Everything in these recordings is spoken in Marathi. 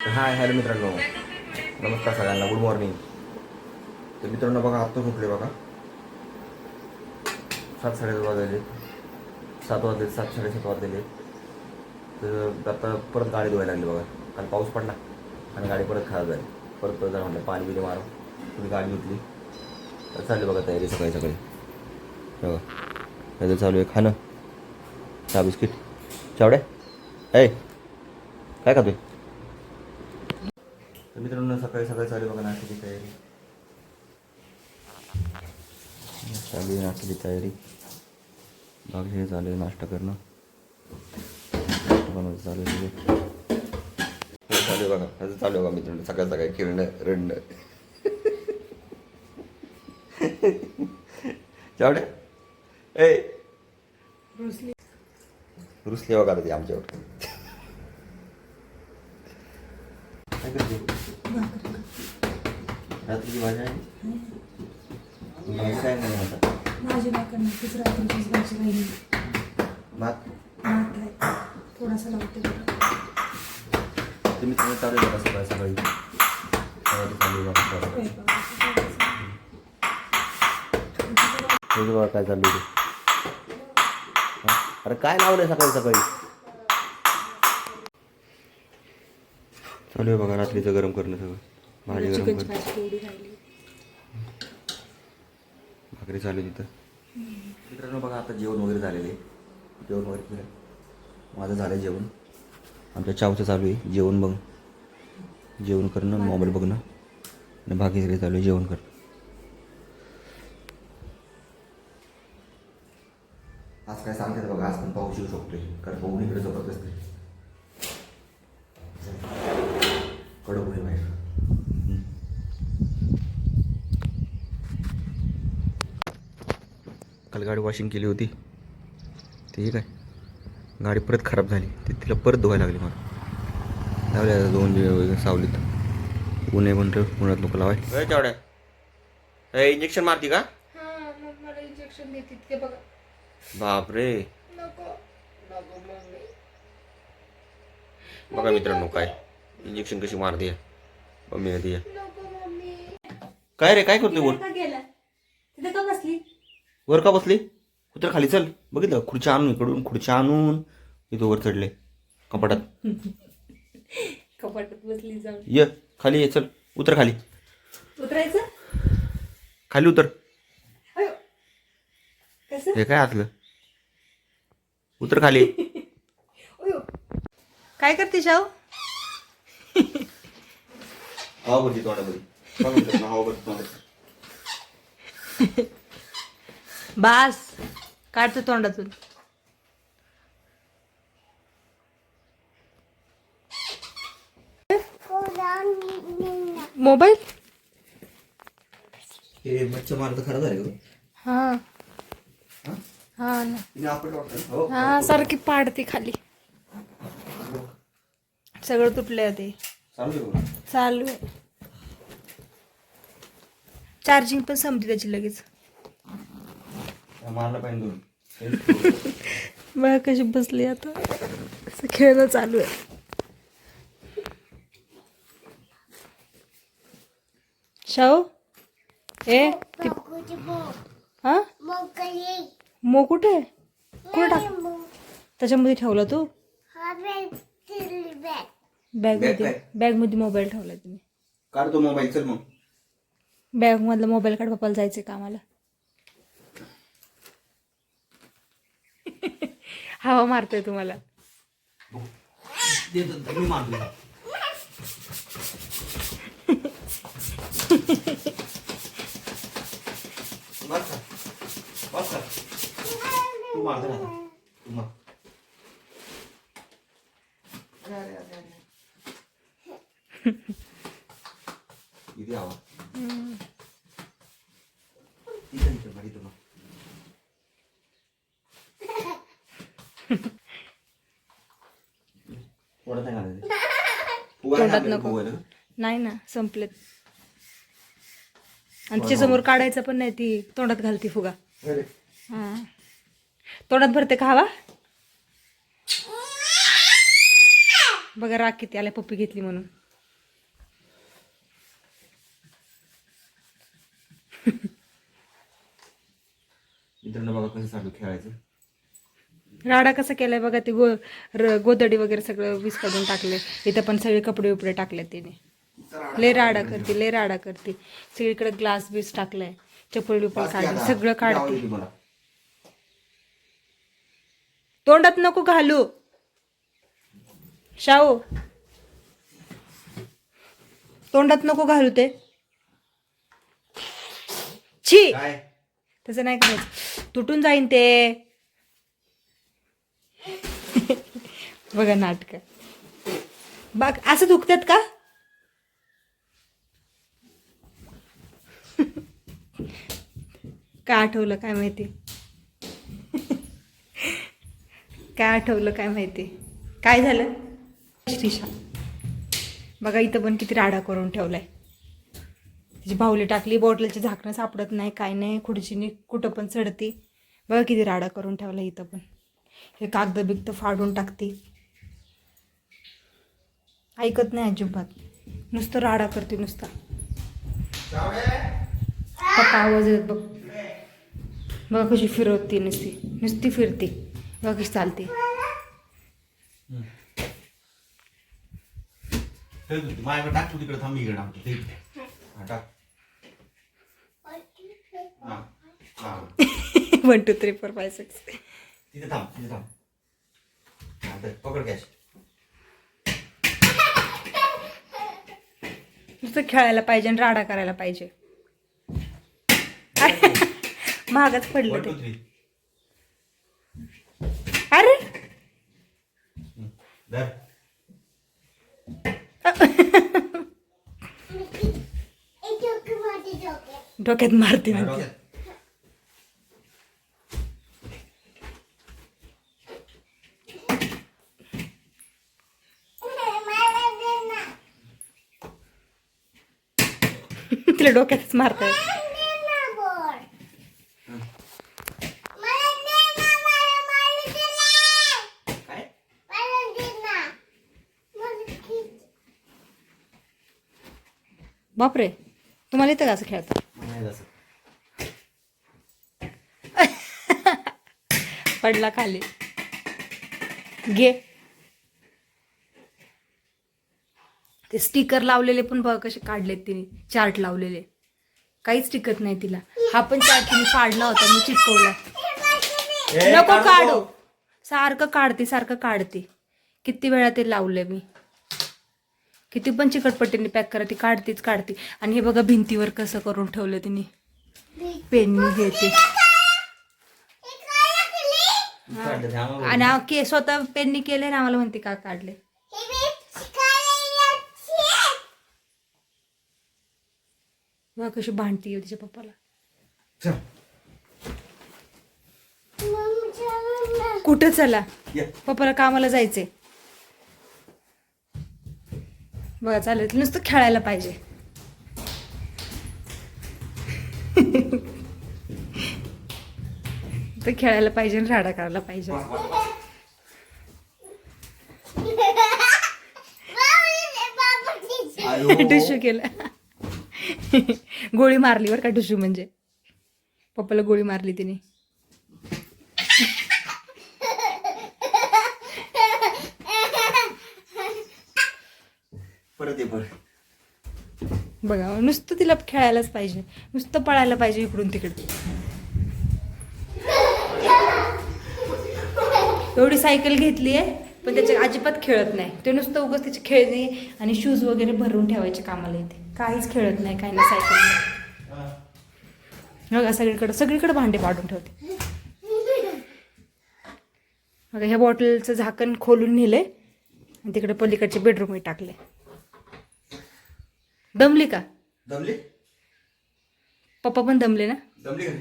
हाय हॅलो मित्रांनो. नमस्कार सगळ्यांना. गुड मॉर्निंग तर मित्रांनो बघा आत्ताच उठले बघा. सात साडेसात वाजले. सात वाजले सात साडेसात वाजलेले तर आता परत गाडी धुवायला लागली बघा. कारण पाऊस पडला आणि गाडी परत खराब झाली. परत परत जरा म्हणलं पाणी बिले मारू तुम्ही गाडी धुतली. तर चालली बघा तयारी सकाळी सकाळी. बघा. नाही चालू आहे खाणं. चहा बिस्किट. चावड्या? ऐ काय खातोय? तर मित्रांनो सकाळी सकाळी चालू बघा नाश्त्याची तयारी. चालू आहे नाश्त्याची तयारी. बाकी हे चालू आहे नाश्ता करणं. बनवायचं चालू आहे चालू आहे बघा. असं चालू बघा मित्रांनो. सकाळी सकाळी खेळणं रडणं चावड्या ए. रुसली. बघा आता आमच्यावर. काय रात्रीची भाजी आहे? भाजी काय नाही आता भाकर नक्कीच रात्रीचीच भाजी राहिली. भात? भात आहे. थोडासा लावते तुम्ही तुम्ही चालू बघा सकाळी सकाळी. तयारी चालू. तुझं बघा काय चालू आहे? अरे काय लावलंय सकाळी सकाळी? चालू आहे बघा रात्रीचं गरम करणं सगळं. भाजी गरम चिकनची करणं भाजी तेवढी राहिली. भाकरी चालू आहे तिथं. मित्रांनो बघा आता जेवण वगैरे झालेले जेवण वगैरे केलं. माझं झालं जेवण. आमच्या चावचं चालू आहे. जेवण बघ. जेवण करणं मोबाईल बघणं. आणि बाकी सगळे चालू आहे. जेवण करणं आज काय सांगते बघा आज पण पाऊस येऊ शकतोय. कारण पाऊस इकडे जबरदस्त आहे गाडी वॉशिंग केली होती. ते काय? गाडी परत खराब झाली. ते तिला परत धुवायला लागली मला. लावले आता दोन दिवस सावलीत. ऊन आहे म्हणतो उन्हात नको लावाय. चावड्या. इंजेक्शन मारती का? हा मग मला इंजेक्शन देते ते बघा. बापरे. नको. नको मम्मी बघा मित्रांनो काय. इंजेक्शन कशी मारते मम्मी. काय रे काय करतोय वर का गेला? तिथे का बसली? वर का बसली? कुत्र खाली चल. बघितलं? खुर्च्या आणून इकडून खुर्च्या आणून. इथं वर चढले. कपाटात. कपाटात बसली जाऊन. ये खाली ये चल. उतर खाली. उतरायचं? खाली उतर. कसं? हे काय आतलं? उतर खाली. अयो. काय करते शाव हवा भरती तोंडामध्ये हवा भरती तोंडात बास. काढतो तोंडातून. मोबाईल? हे मच्छर मारत खरं झालं हा. हा? हा ना. हो. हा सारखी पाडते खाली. सगळं तुटलंय ते चालू आहे चार्जिंग पण संपली त्याची लगेच. मारलं पाहिजे दोन बघा कशी बसली आता? असं खेळणं चालू आहे. शाहू? ए ती हा? मो कुठे? कुठे टाक? त्याच्यामध्ये ठेवला तू? बॅगमध्ये काय? बॅगमध्ये मोबाईल ठेवला तुम्ही. काढ तो मोबाईल चल मग. बॅग मधला मोबाईल काढ पप्पाला जायचंय कामाला. हवा मारतोय तुम्हाला. मी मारतो. बस का? बस तोंडात नको. नाही ना संपलेत. आणि तिच्यासमोर काढायचं पण नाही ती तोंडात घालती फुगा. हा. तोंडात भरते का हवा? बघा राग किती आल्या पप्पी घेतली म्हणून. मित्रांनो बघा कसं चालू खेळायचं. राडा कसा केलाय बघा ते गो गोदडी वगैरे सगळं वीस काढून टाकले. इथं पण सगळे कपडे उपडे टाकले तिने. लय राडा करते लय राडा करते. सगळीकडे ग्लास बीस टाकलाय. बाकी काढले आता सगळं काढते. तोंडात नको घालू. शाहू. तोंडात नको घालू ते. छी. तसं नाही करायचं. तुटून जाईन ते. बघा नाटक. बघ असं दुखतात का? काय आठवलं काय माहिती? काय आठवलं काय माहिती? काय झालं? श्रीशा बघा इथं पण किती राडा करून ठेवलाय. तिची बाहुली टाकली बॉटलची झाकणं सापडत नाही काय नाही खुर्चीने कुठं पण चढती. बघा किती राडा करून ठेवला इथं पण. हे कागद बिगतं फाडून टाकते. ऐकत नाही अजिबात. नुसतं राडा करते नुसता. पप्पा आवाज येत बघ. बघा कशी फिरवते नुसती. नुसती फिरते. बघा कशी चालते. One two three four five six तिथे थांब तिथे थांब. पकड कॅश नुसतं खेळायला पाहिजे आणि राडा करायला पाहिजे. महागच पडलं ते. अरे! डोक्यात मारते म्हणते. तिला डोक्यातच मारताय. काय बापरे तुम्हाला येतं का असं खेळता? पडला खाली. घे. ते स्टिकर लावलेले पण बघ कसे काढलेत तिने चार्ट लावलेले. काहीच टिकत नाही तिला. हा पण चार्ट तिने फाडला होता मी चिटकवला. नको काढू. सारखं काढते सारखं काढते. किती वेळा ते लावलंय मी. किती पण चिकटपट्टीने पॅक करा ती काढतीच काढते. आणि हे बघा भिंतीवर कसं करून ठेवलं तिने. पेननी घेते. आणि हा के स्वतः पेननी केले ना आम्हाला म्हणते का काढले बघा कशी भांडती तिच्या पप्पाला. चल, कुठं चला. पप्पाला कामाला जायचंय. बघा चालेल. नुसतं खेळायला पाहिजे. तर खेळायला पाहिजे आणि राडा करायला पाहिजे. बस, बस, बस. आयो. टुशू केलं गोळी मारली बरं का टुशू म्हणजे. पप्पाला गोळी मारली तिने. परत ये परत. बघा नुसतं तिला खेळायलाच पाहिजे. नुसतं पळायला पाहिजे इकडून तिकडे. एवढी सायकल घेतली आहे पण त्याच्या अजिबात खेळत नाही. ते नुसतं उगाच त्याचे खेळणे आणि शूज वगैरे भरून ठेवायचे कामाला येते काहीच खेळत नाही काही नाही सायकल बघा सगळीकडे सगळीकडे भांडे पाडून ठेवते. बघा ह्या बॉटलचं झाकण खोलून नेलंय. आणि तिकडे पलीकडचे बेडरूमही टाकले दमली का? दमली? पप्पा पण दमले ना? दमली का.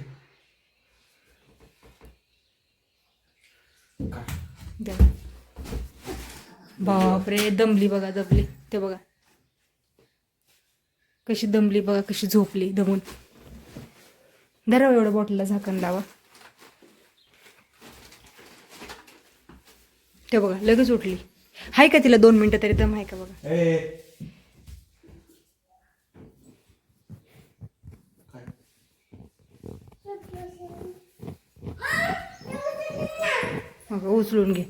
बापरे दमली बघा दमली. ते बघा. कशी दमली बघा कशी झोपली दमून. धरावं एवढं बॉटलला झाकण लावा. ते बघा लगेच उठली. आहे का तिला दोन मिनटं तरी दम आहे का बघा. उचलून घे.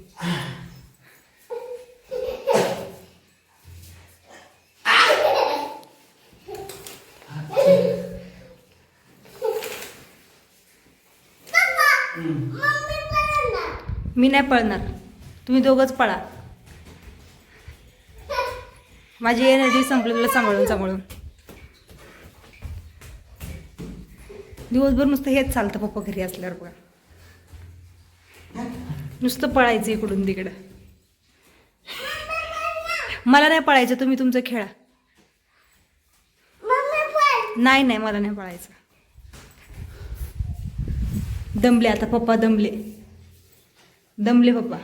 मी नाही पळणार. तुम्ही दोघंच पळा. माझी एनर्जी संपलेलं सांभाळून सांभाळून. दिवसभर नुसतं हेच चालतं पप्पा घरी असल्यावर बघा. नुसतं पळायचं इकडून तिकडं. मला नाही पळायचं तुम्ही तुमचं खेळा. नाही नाही मला नाही पळायचं. दमले आता पप्पा दमले. दमले पप्पा.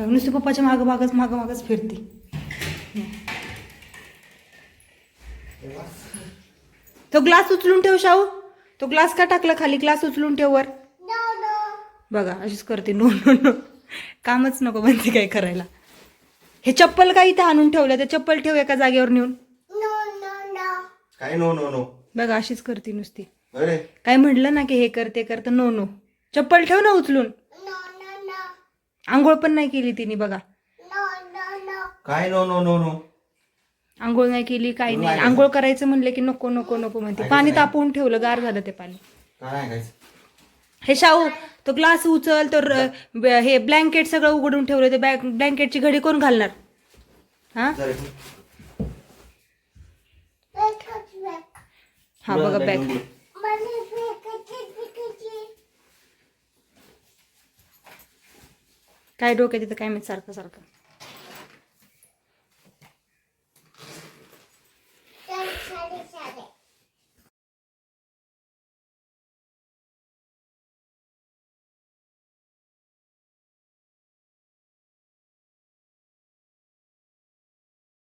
नुसते पप्पाच्या मागं मागच मागं मागच फिरते. तो ग्लास उचलून ठेव शाहू. तो ग्लास का टाकला खाली? ग्लास उचलून ठेव वर. बघा अशीच करते. नो नो नो कामच नको म्हणते काय करायला. हे चप्पल का इथं आणून ठेवलं? ते चप्पल ठेव एका जागेवर नेऊन. काय नो नो नो बघा अशीच करते नुसती. अरे. काय म्हटलं ना की हे कर ते कर तर नो नो चप्पल ठेव ना उचलून. आंघोळ पण नाही केली तिने बघा. काय नो नो नो नो आंघोळ नाही केली काही नाही. आंघोळ करायचं? म्हणलं की नको नको नको म्हणते. पाणी. तापवून ठेवलं गार झालं ते पाणी. काय हे शाहू तो ग्लास उचल तर हे ब्लँकेट सगळं उघडून ठेवलं ते ब्लँकेटची घडी कोण घालणार? हा? हा बघा बॅग. काय डोक्यात तिथं काय माहीत सारखं सारखं.